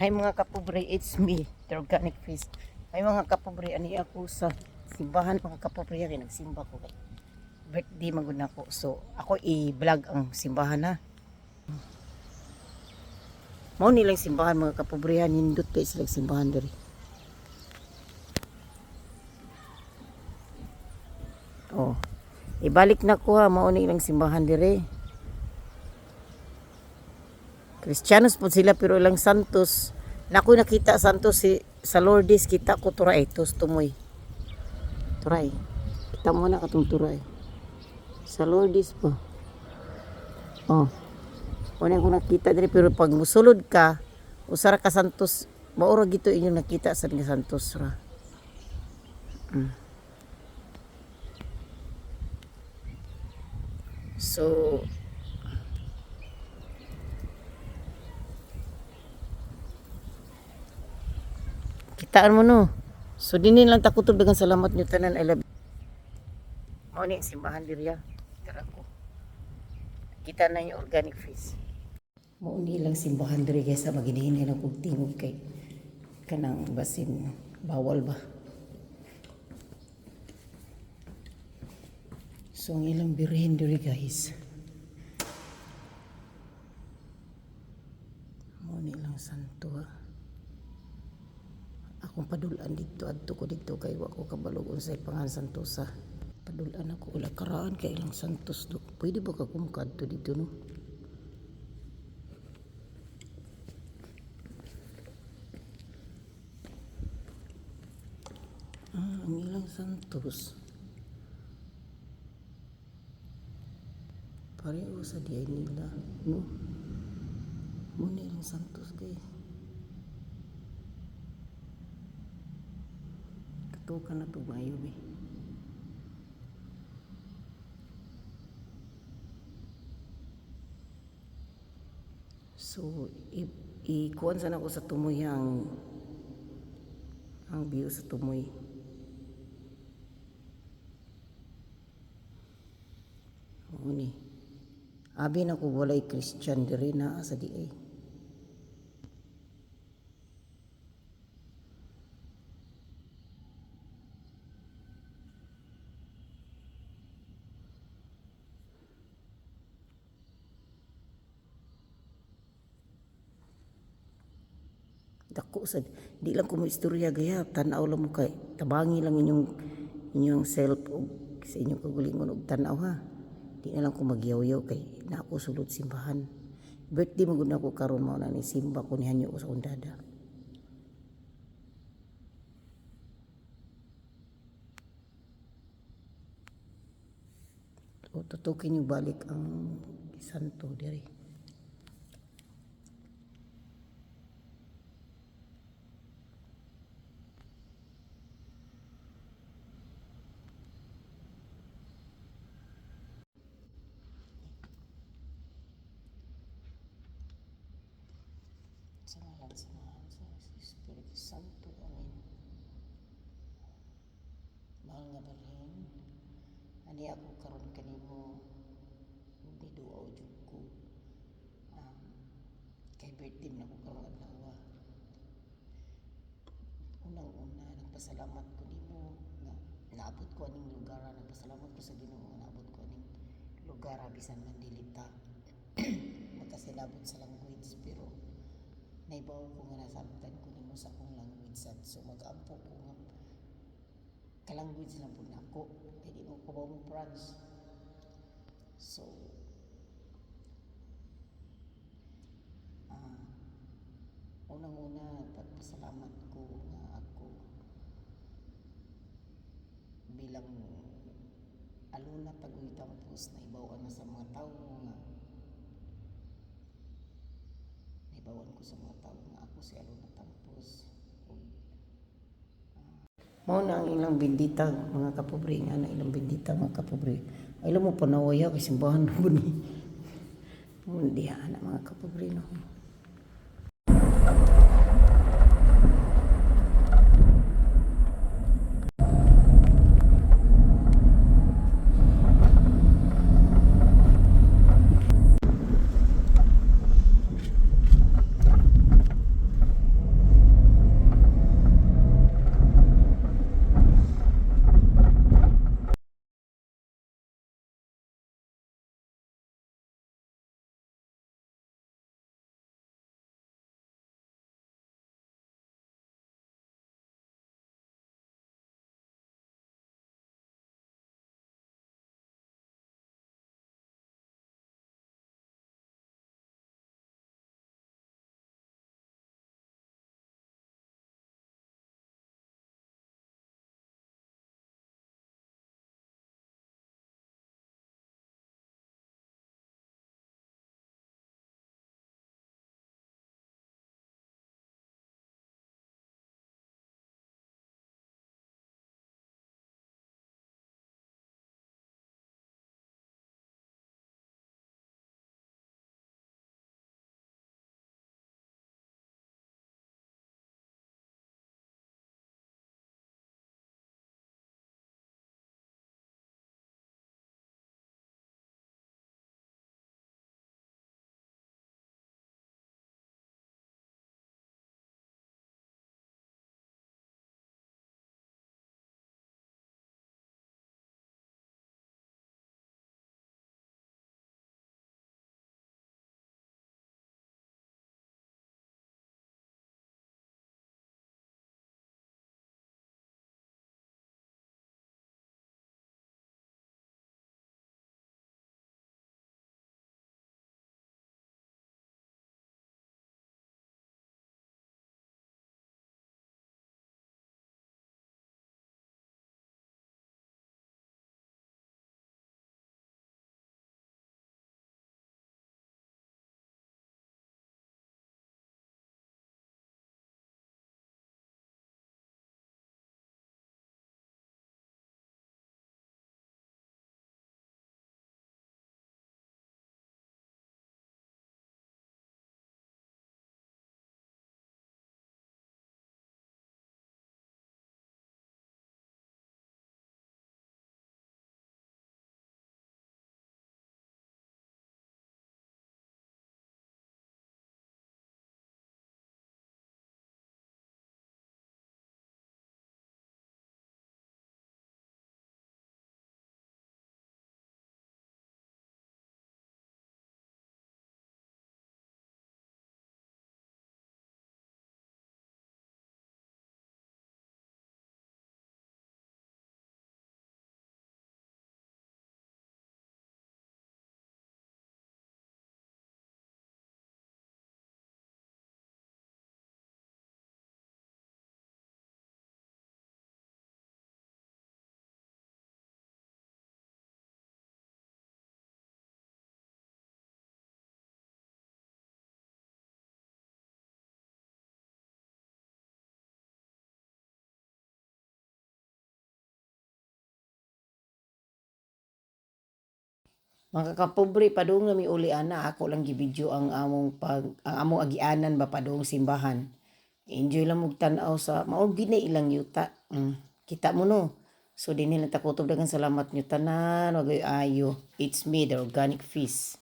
Hi mga kapobre, it's me, the organic fish. Hi mga kapobre, ani ako sa simbahan mga kapobre, kaya nagsimba ko. Birthday maguna ko. So, ako i-vlog ang simbahan na. Mao nilang simbahan mga kapobre, nindot kay sila simbahan diri. Oh. Ibalik na ko ha, mao nilang simbahan diri. Kristiyanos po sila pero ilang santos. Na ako nakita santos si sa Lourdes kita ko turay tos tumoy. Turay. Kita mo na katong turay. Sa Lourdes po. Oh. Una ko nakita diri pero pag musulod ka usara ka santos maura gito inyo nakita sa nga santos ra. Mm. So, Kitaan mo no. So dinin lang ta kutob dagang salamat niyo tanan I love. Mao ni simbahan diriya. Tara ko. Kita na yung organic fish. Mao ni lang simbahan diri guys sa maginihinay ng kog tingog kay kanang basin bawal ba. So ang ilang birhen diri guys. Mao ni lang santo ha akong padulan dito adto ko dito kay wa ko kabalog unsay pangan santosa padulan ako. Wala karaan kay ilang santos do pwede ba ka kumkadto dito no? Ah ang ilang santos. Pareho sa diay nila no? Muna ilang santos guys Katukan na to mayo be. So, ikuan sana ko sa tumoy ang ang view sa tumoy. Oo ni. Abi na ko walay Christian diri na sa di ay. Dako sad di lang ko mo istorya gaya tanaw lang mo kay tabangi lang inyong inyong self og sa inyong kagulingon og tanaw ha? Di na lang ko magyaw-yaw kay na ako sulod simbahan. Birthday mo gud na ko karon mao na ni simba ko ni hanyo ko sa undada. O tutukin niyo balik ang santo diri sa ngalan sa ngalan sa Espiritu Santo. Amen. Mahal nga Birhen, ani ako karon kanimo niduaw jud ko. Um, kay birthday na ko karon adlaw. Unang-una nagpasalamat ko nimo nga naabot ko aning lugar, nagpasalamat ko sa Ginoo nga naabot ko aning lugar bisan man dili ta makasilabot sa language pero naibaw ko nga nasabtan ko nimo sa akong language sad so mag-ampo ko nga ka-language lang po nako kay di mo ko ba mo France so ah unang-una pagpasalamat ko nga ako bilang aluna tagoy tampos na ibawan na sa mga tao nga naibawan ko sa mga tao nga ako si aluna tampos mao na ang ilang bindita mga kapobre nga na ilang bindita mga kapobre ay mo panawaya kay simbahan mo ni Mundi na mga kapobre no. Mga kapobre padung mi uli ana ako lang gibidyo ang among pag ang among agianan ba padung simbahan. Enjoy lang mog tan-aw sa maog gina ilang yuta. Mm. Kita mo no. So din nila takutob dagang salamat nyo tanan wagay ayo. It's me the organic fish.